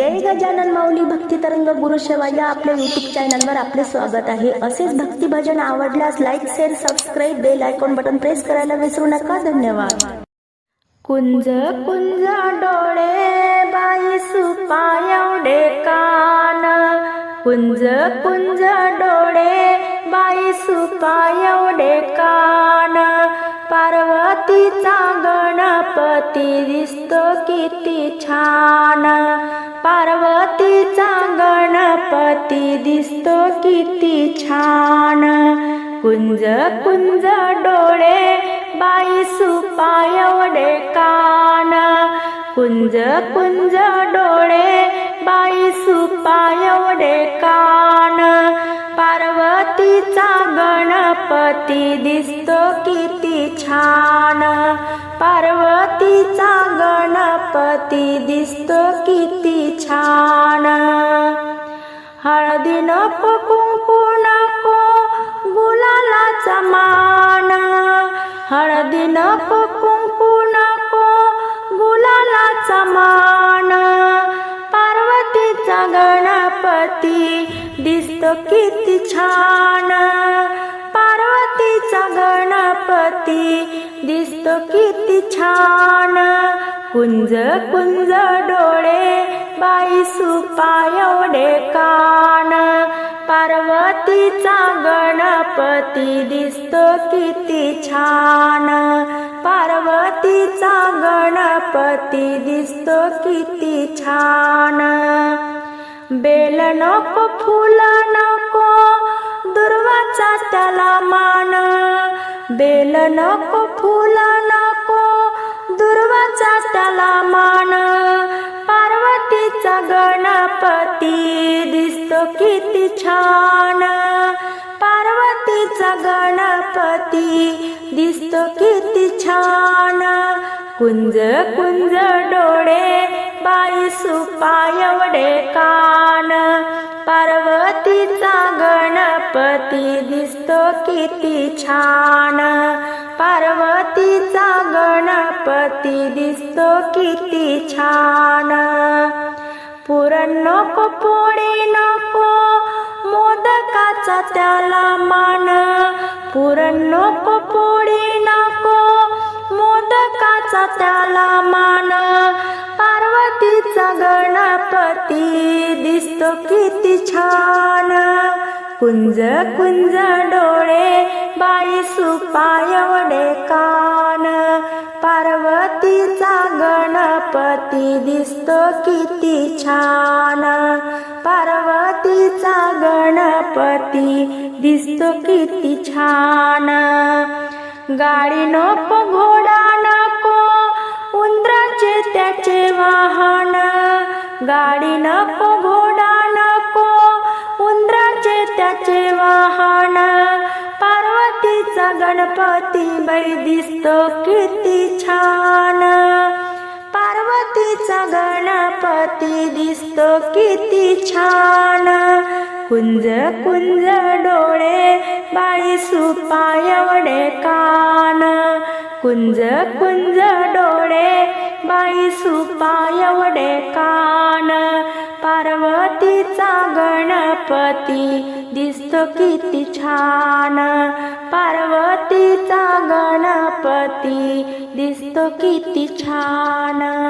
जय गजानन माऊली भक्ती तरंग गुरु सेवा या आपल्या युट्यूब चॅनलवर आपले स्वागत आहे. असेच भक्ती भजन आवडल्यास like share subscribe bell icon button press करायला विसरू नका. धन्यवाद. कुंज कुंज डोळे बाई सुपायवडे कान. कुंज कुंज डोळे बाई सुपायवडे कान. पार्वतीचा गणपती दिसतो किती छान. दिसतो किती छान. कुंज कुंज डोळे बाई सुपायवडे कान. कुंज कुंज डोळे बाई सुपायवडे कान. पार्वतीचा गणपती दिसतो किती छान. पार्वतीचा गणपती दिसतो किती छान. हळदी नको कुंकू नको गुलालाचा मान. हळदी नको कुंकू नको गुलालाचा मान. पार्वतीचा गणपती दिसतो किती छान. पार्वतीचा गणपती दिसतो किती छान. कुंज कुंज डोळे बाई सुपायवडे कान. पार्वतीचा गणपती दिसतो किती छान. पार्वतीचा गणपती दिसतो किती छान. बेल नको फुल नको दुर्वाचा त्याला मान. बेल नको फुल नको दुर्वाचा त्याला मान. गणपती दिसतो किती छान. पार्वतीचा गणपती दिसतो किती छान. कुंज कुंज डोळे बाई सुपायवडे कान. पार्वतीचा गणपती दिसतो किती छान. पार्वतीचा गणपती दिसतो किती छान. पुरण नको पोळी नको मोदकाचा त्याला मान. पुरण नको पोळी नको मोदकाचा त्याला मान. पार्वतीचा गणपती दिसतो किती छान. कुंज कुंज डोळे बाई सुपार एवढे का पार्वतीचा गणपती दिसतो किती छान. पार्वतीचा गणपती दिसतो किती छान. गाडी नको घोडा नको उंदराचे त्याचे वाहन. गाडी नको घोडा नको उंदराचे त्याचे वाहन. गणपती बाई दिसतो किती छान. पार्वतीचा गणपती दिसतो किती छान. कुंज कुंज डोळे बाई सुपायवडे कान. कुंज कुंज डोळे बाई सुपायवडे कान. पार्वतीचा गणपती दिसतो किती छान. पार दिसतो किती छान.